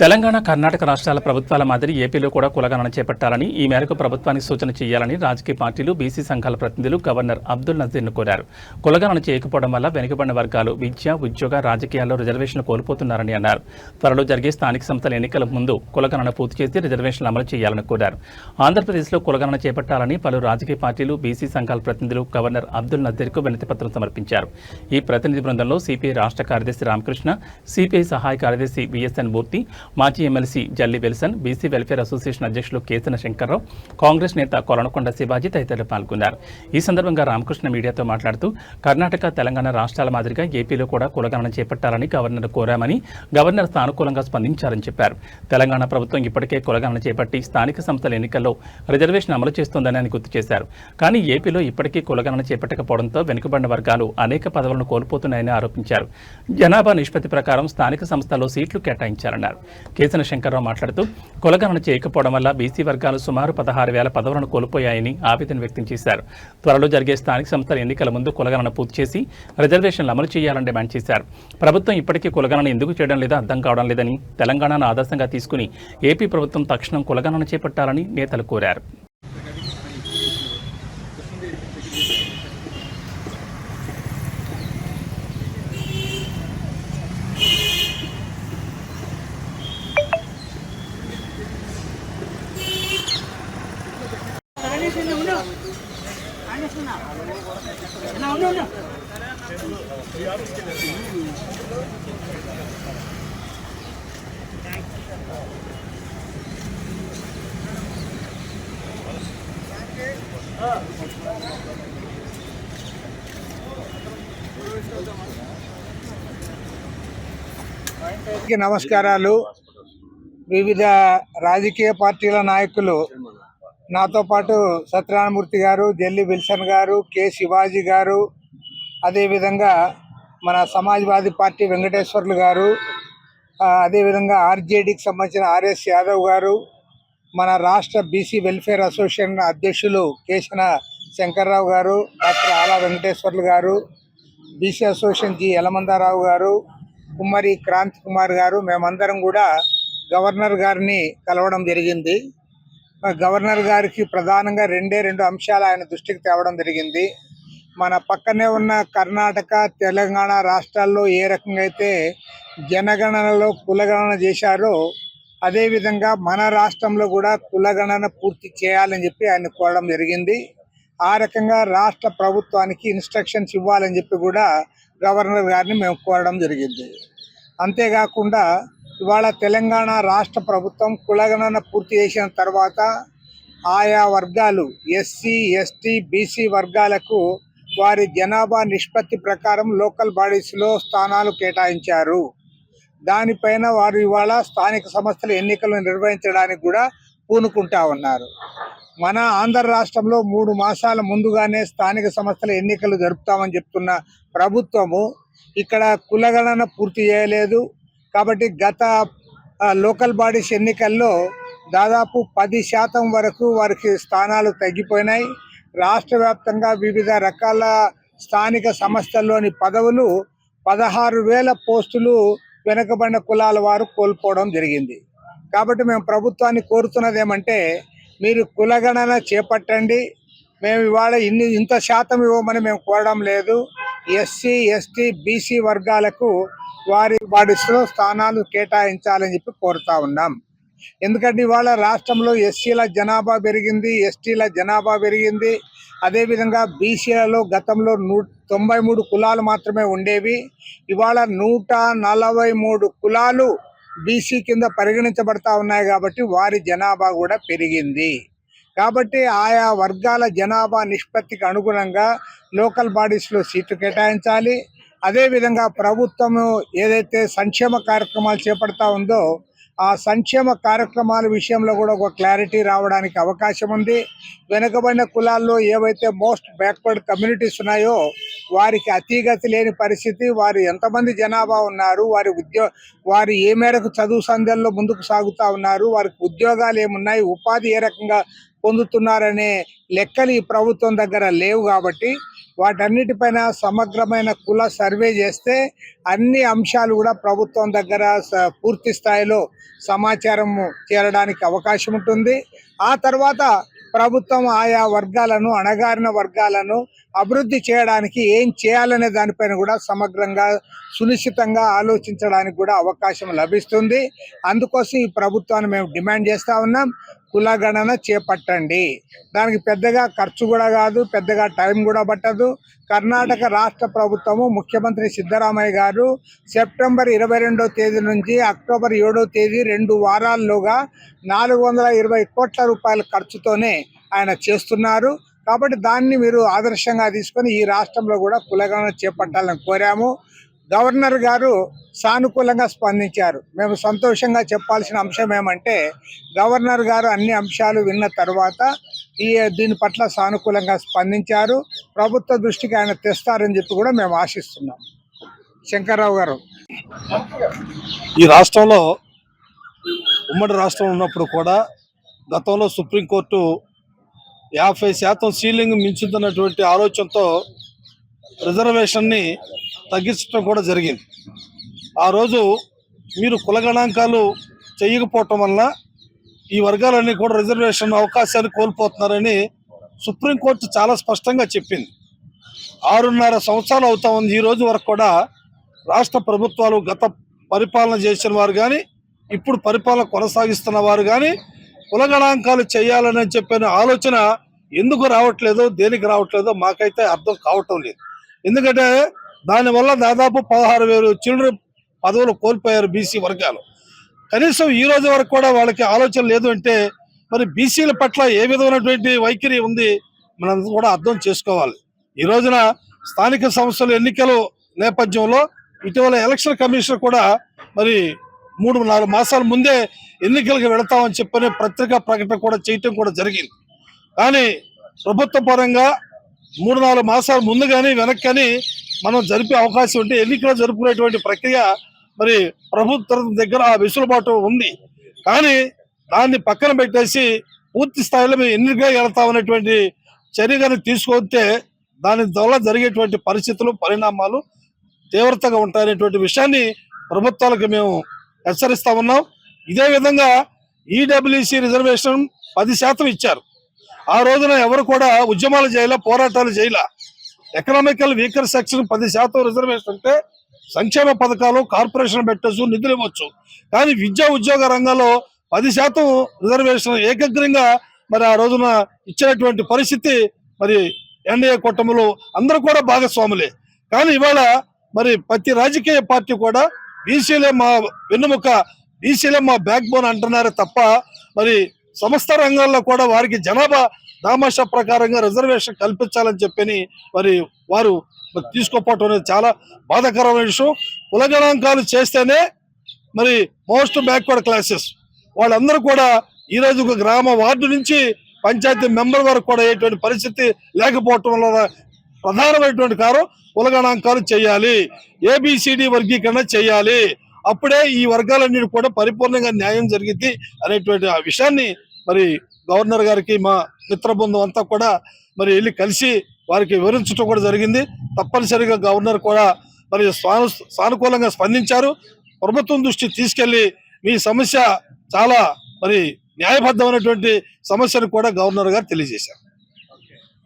తెలంగాణ కర్ణాటక రాష్ట్రాల ప్రభుత్వాల మాదిరి ఏపీలో కూడా కులగణన చేపట్టాలని ఈ మేరకు ప్రభుత్వానికి సూచన చేయాలని రాజకీయ పార్టీలు బీసీ సంఘాల ప్రతినిధులు గవర్నర్ అబ్దుల్ నజీర్ను కోరారు. కులగణన చేయకపోవడం వల్ల వెనుకబడిన వర్గాలు విద్య ఉద్యోగ రాజకీయాల్లో రిజర్వేషన్లు కోల్పోతున్నారని అన్నారు. త్వరలో జరిగే స్థానిక సంస్థల ఎన్నికల ముందు కులగణన పూర్తి చేసి రిజర్వేషన్లు అమలు చేయాలని కోరారు. ఆంధ్రప్రదేశ్లో కులగణన చేపట్టాలని పలు రాజకీయ పార్టీలు బీసీ సంఘాల ప్రతినిధులు గవర్నర్ అబ్దుల్ నజీర్కు వినతిపత్రం సమర్పించారు. ఈ ప్రతినిధి బృందంలో సిపిఐ రాష్ట్ర కార్యదర్శి రామకృష్ణ సిపిఐ సహాయ కార్యదర్శి విఎస్ఎన్ మూర్తి మాజీ ఎమ్మెల్సీ జల్లి వెల్సన్ బీసీ వెల్ఫేర్ అసోసియేషన్ అధ్యక్షులు కేతన శంకర్రావు కాంగ్రెస్ నేత కొలనకొండ శివాజీ తదితరులు పాల్గొన్నారు. ఈ సందర్భంగా రామకృష్ణ మీడియాతో మాట్లాడుతూ కర్ణాటక తెలంగాణ రాష్ట్రాల మాదిరిగా ఏపీలో కూడా కులగణన చేపట్టాలని గవర్నర్ కోరామని గవర్నర్ సానుకూలంగా స్పందించారని చెప్పారు. తెలంగాణ ప్రభుత్వం ఇప్పటికే కులగణన చేపట్టి స్థానిక సంస్థల ఎన్నికల్లో రిజర్వేషన్ అమలు చేస్తోందని ఆయన గుర్తు చేశారు. కానీ ఏపీలో ఇప్పటికీ కులగణన చేపట్టకపోవడంతో వెనుకబడిన వర్గాలు అనేక పదవులను కోల్పోతున్నాయని ఆరోపించారు. జనాభా నిష్పత్తి ప్రకారం స్థానిక సంస్థల్లో సీట్లు కేటాయించారన్నారు కేసన శంకర్రావు మాట్లాడుతూ కులగణన చేయకపోవడం వల్ల బీసీ వర్గాలు సుమారు పదహారు వేల పదవులను కోల్పోయాయని ఆవేదన వ్యక్తం చేశారు. త్వరలో జరిగే స్థానిక సంస్థల ఎన్నికల ముందు కులగణన పూర్తి చేసి రిజర్వేషన్లు అమలు చేయాలని డిమాండ్ చేశారు. ప్రభుత్వం ఇప్పటికీ కులగణన ఎందుకు చేయడం లేదో అర్థం కావడం లేదని తెలంగాణను ఆదర్శంగా తీసుకుని ఏపీ ప్రభుత్వం తక్షణం కులగణన చేపట్టాలని నేతలు కోరారు. నమస్కారాలు. వివిధ రాజకీయ పార్టీల నాయకులు నాతో పాటు సత్యనారాయణమూర్తి గారు జల్లి విల్సన్ గారు కె శివాజీ గారు అదేవిధంగా మన సమాజ్వాదీ పార్టీ వెంకటేశ్వర్లు గారు అదేవిధంగా ఆర్జేడీకి సంబంధించిన ఆర్ఎస్ యాదవ్ గారు మన రాష్ట్ర బీసీ వెల్ఫేర్ అసోసియేషన్ అధ్యక్షులు కేశన శంకర్రావు గారు డాక్టర్ ఆలా వెంకటేశ్వర్లు గారు బీసీ అసోసియేషన్ జి యలమందారావు గారు కుమ్మరి క్రాంతి కుమార్ గారు మేమందరం కూడా గవర్నర్ గారిని కలవడం జరిగింది. గవర్నర్ గారికి ప్రధానంగా రెండే రెండు అంశాలు ఆయన దృష్టికి తేవడం జరిగింది. మన పక్కనే ఉన్న కర్ణాటక తెలంగాణ రాష్ట్రాల్లో ఏ రకంగా అయితే జనగణనలో కులగణన చేశారో అదేవిధంగా మన రాష్ట్రంలో కూడా కులగణన పూర్తి చేయాలని చెప్పి ఆయన కోరడం జరిగింది. ఆ రకంగా రాష్ట్ర ప్రభుత్వానికి ఇన్స్ట్రక్షన్స్ ఇవ్వాలని చెప్పి కూడా గవర్నర్ గారిని మేము కోరడం జరిగింది. అంతేకాకుండా ఇవాళ తెలంగాణ రాష్ట్ర ప్రభుత్వం కులగణన పూర్తి చేసిన తర్వాత ఆయా వర్గాలు ఎస్సీ ఎస్టీ బీసీ వర్గాలకు వారి జనాభా నిష్పత్తి ప్రకారం లోకల్ బాడీస్లో స్థానాలు కేటాయించారు. దానిపైన వారు ఇవాళ స్థానిక సంస్థల ఎన్నికలు నిర్వహించడానికి కూడా పూనుకుంటా ఉన్నారు. మన ఆంధ్ర రాష్ట్రంలో మూడు మాసాల ముందుగానే స్థానిక సంస్థల ఎన్నికలు జరుపుతామని చెప్తున్న ప్రభుత్వము ఇక్కడ కులగణన పూర్తి చేయలేదు. కాబట్టి గత లోకల్ బాడీస్ ఎన్నికల్లో దాదాపు పది శాతం వరకు వారికి స్థానాలు తగ్గిపోయినాయి. రాష్ట్ర వ్యాప్తంగా వివిధ రకాల స్థానిక సంస్థల్లోని పదవులు పదహారు వేల పోస్టులు వెనుకబడిన కులాల వారు కోల్పోవడం జరిగింది. కాబట్టి మేము ప్రభుత్వాన్ని కోరుతున్నది ఏమంటే మీరు కులగణన చేపట్టండి. మేము ఇవాళ ఇన్ని ఇంత శాతం ఇవ్వమని మేము కోరడం లేదు. ఎస్సీ ఎస్టీ బీసీ వర్గాలకు వారి బాడీస్లో స్థానాలు కేటాయించాలని చెప్పి కోరుతా ఉన్నాం. ఎందుకంటే ఇవాళ రాష్ట్రంలో ఎస్సీల జనాభా పెరిగింది ఎస్టీల జనాభా పెరిగింది. అదేవిధంగా బీసీలలో గతంలో నూ తొంభై మూడు కులాలు మాత్రమే ఉండేవి. ఇవాళ నూట నలభై మూడు కులాలు బీసీ కింద పరిగణించబడతా ఉన్నాయి కాబట్టి వారి జనాభా కూడా పెరిగింది. కాబట్టి ఆయా వర్గాల జనాభా నిష్పత్తికి అనుగుణంగా లోకల్ బాడీస్లో సీట్లు కేటాయించాలి. అదేవిధంగా ప్రభుత్వము ఏదైతే సంక్షేమ కార్యక్రమాలు చేపడతా ఉందో ఆ సంక్షేమ కార్యక్రమాల విషయంలో కూడా ఒక క్లారిటీ రావడానికి అవకాశం ఉంది. వెనుకబడిన కులాల్లో ఏవైతే మోస్ట్ బ్యాక్వర్డ్ కమ్యూనిటీస్ ఉన్నాయో వారికి అతీగతి లేని పరిస్థితి వారు ఎంతమంది జనాభా ఉన్నారు వారి ఉద్యో వారు ఏ మేరకు చదువు సంధ్యల్లో ముందుకు సాగుతా ఉన్నారు వారికి ఉద్యోగాలు ఏమున్నాయి ఉపాధి ఏ రకంగా పొందుతున్నారనే లెక్కలు ఈ ప్రభుత్వం దగ్గర లేవు కాబట్టి వాటన్నిటిపైన సమగ్రమైన కుల సర్వే చేస్తే అన్ని అంశాలు కూడా ప్రభుత్వం దగ్గర పూర్తి స్థాయిలో సమాచారం చేరడానికి అవకాశం ఉంటుంది. ఆ తర్వాత ప్రభుత్వం ఆయా వర్గాలను అణగారిన వర్గాలను అభివృద్ధి చేయడానికి ఏం చేయాలనే దానిపైన కూడా సమగ్రంగా సునిశ్చితంగా ఆలోచించడానికి కూడా అవకాశం లభిస్తుంది. అందుకోసం ఈ ప్రభుత్వాన్ని మేము డిమాండ్ చేస్తూ ఉన్నాం. కులగణన చేపట్టండి. దానికి పెద్దగా ఖర్చు కూడా కాదు పెద్దగా టైం కూడా పట్టదు. కర్ణాటక రాష్ట్ర ప్రభుత్వము ముఖ్యమంత్రి సిద్ధరామయ్య గారు సెప్టెంబర్ ఇరవై రెండో తేదీ నుంచి అక్టోబర్ ఏడో తేదీ రెండు వారాల్లోగా నాలుగు వందల ఇరవై కోట్ల రూపాయల ఖర్చుతోనే ఆయన చేస్తున్నారు. కాబట్టి దాన్ని మీరు ఆదర్శంగా తీసుకొని ఈ రాష్ట్రంలో కూడా కులగణన చేపట్టాలని కోరాము. గవర్నర్ గారు సానుకూలంగా స్పందించారు. మేము సంతోషంగా చెప్పాల్సిన అంశం ఏమంటే గవర్నర్ గారు అన్ని అంశాలు విన్న తర్వాత ఈ దీని పట్ల సానుకూలంగా స్పందించారు. ప్రభుత్వ దృష్టికి ఆయన తెస్తారని చెప్పి కూడా మేము ఆశిస్తున్నాం. శంకర్రావు గారు. ఈ రాష్ట్రంలో ఉమ్మడి రాష్ట్రం ఉన్నప్పుడు కూడా గతంలో సుప్రీంకోర్టు యాభై శాతం సీలింగ్ మించుతున్నటువంటి ఆలోచనతో రిజర్వేషన్ని తగ్గించడం కూడా జరిగింది. ఆ రోజు మీరు కులగణాంకాలు చేయకపోవటం వల్ల ఈ వర్గాలన్నీ కూడా రిజర్వేషన్ అవకాశాన్ని కోల్పోతున్నారని సుప్రీంకోర్టు చాలా స్పష్టంగా చెప్పింది. ఆరున్నర సంవత్సరాలు అవుతా ఉంది. ఈ రోజు వరకు కూడా రాష్ట్ర ప్రభుత్వాలు గత పరిపాలన చేసిన వారు కానీ ఇప్పుడు పరిపాలన కొనసాగిస్తున్న వారు కానీ కులగణాంకాలు చేయాలని చెప్పిన ఆలోచన ఎందుకు రావట్లేదో దేనికి రావట్లేదో మాకైతే అర్థం కావటం లేదు. ఎందుకంటే దానివల్ల దాదాపు పదహారు వేలు చిల్డ్రన్ పదవులు కోల్పోయారు బీసీ వర్గాలు. కనీసం ఈ రోజు వరకు కూడా వాళ్ళకి ఆలోచన లేదు అంటే మరి బీసీల పట్ల ఏ విధమైనటువంటి వైఖరి ఉంది మనం కూడా అర్థం చేసుకోవాలి. ఈ రోజున స్థానిక సంస్థల ఎన్నికల నేపథ్యంలో ఇటీవల ఎలక్షన్ కమిషన్ కూడా మరి మూడు నాలుగు మాసాల ముందే ఎన్నికలకు వెళతామని చెప్పని పత్రికా ప్రకటన కూడా చేయటం కూడా జరిగింది. కానీ ప్రభుత్వ పరంగా మూడు నాలుగు మాసాల ముందు కానీ వెనక్కి కానీ మనం జరిపే అవకాశం ఉంటే ఎన్నికలు జరుపుకునేటువంటి ప్రక్రియ మరి ప్రభుత్వం దగ్గర ఆ వెసులుబాటు ఉంది. కానీ దాన్ని పక్కన పెట్టేసి పూర్తి స్థాయిలో మేము ఎన్నికగా వెళ్తామనేటువంటి చర్యగాని తీసుకొస్తే దాని ద్వారా జరిగేటువంటి పరిస్థితులు పరిణామాలు తీవ్రతగా ఉంటాయనేటువంటి విషయాన్ని ప్రభుత్వాలకు మేము హెచ్చరిస్తా ఉన్నాం. ఇదే విధంగా ఈడబ్ల్యూసి రిజర్వేషన్ పది శాతం ఇచ్చారు. ఆ రోజున ఎవరు కూడా ఉద్యమాలు చేయాల పోరాటాలు చేయలే. ఎకనామికల్ వీకర్ సెక్షన్ పది శాతం రిజర్వేషన్ అంటే సంక్షేమ పథకాలు కార్పొరేషన్ పెట్టచ్చు నిధులు ఇవ్వచ్చు. కానీ విద్యా ఉద్యోగ రంగంలో పది శాతం రిజర్వేషన్ ఏకగ్రంగా మరి ఆ రోజున ఇచ్చినటువంటి పరిస్థితి మరి ఎన్డీఏ కూటమిలో అందరూ కూడా భాగస్వాములే. కానీ ఇవాళ మరి ప్రతి రాజకీయ పార్టీ కూడా బీసీలే మా వెన్నుముక బీసీలే మా బ్యాక్ బోన్ అంటున్నారే తప్ప మరి సమస్త రంగాల్లో కూడా వారికి జనాభా దామాషా ప్రకారంగా రిజర్వేషన్ కల్పించాలని చెప్పని మరి వారు తీసుకోపోవటం అనేది చాలా బాధాకరమైన విషయం. కులగణాంకాలు చేస్తేనే మరి మోస్ట్ బ్యాక్వర్డ్ క్లాసెస్. వాళ్ళందరూ కూడా ఈ రోజు ఒక గ్రామ వార్డు నుంచి పంచాయతీ మెంబర్ వరకు కూడా అయ్యేటువంటి పరిస్థితి లేకపోవటం వల్ల ప్రధానమైనటువంటి కారణం కులగణాంకాలు చేయాలి. ఏబిసిడి వర్గీకరణ చేయాలి. అప్పుడే ఈ వర్గాలన్నిటి కూడా పరిపూర్ణంగా న్యాయం జరిగింది అనేటువంటి ఆ విషయాన్ని మరి గవర్నర్ గారికి మా మిత్ర బృందం అంతా కూడా మరి వెళ్ళి కలిసి వారికి వివరించడం కూడా జరిగింది. తప్పనిసరిగా గవర్నర్ కూడా మరి సాను సానుకూలంగా స్పందించారు. ప్రభుత్వం దృష్టి తీసుకెళ్ళి మీ సమస్య చాలా మరి న్యాయబద్ధమైనటువంటి సమస్యను కూడా గవర్నర్ గారు తెలియజేశారు.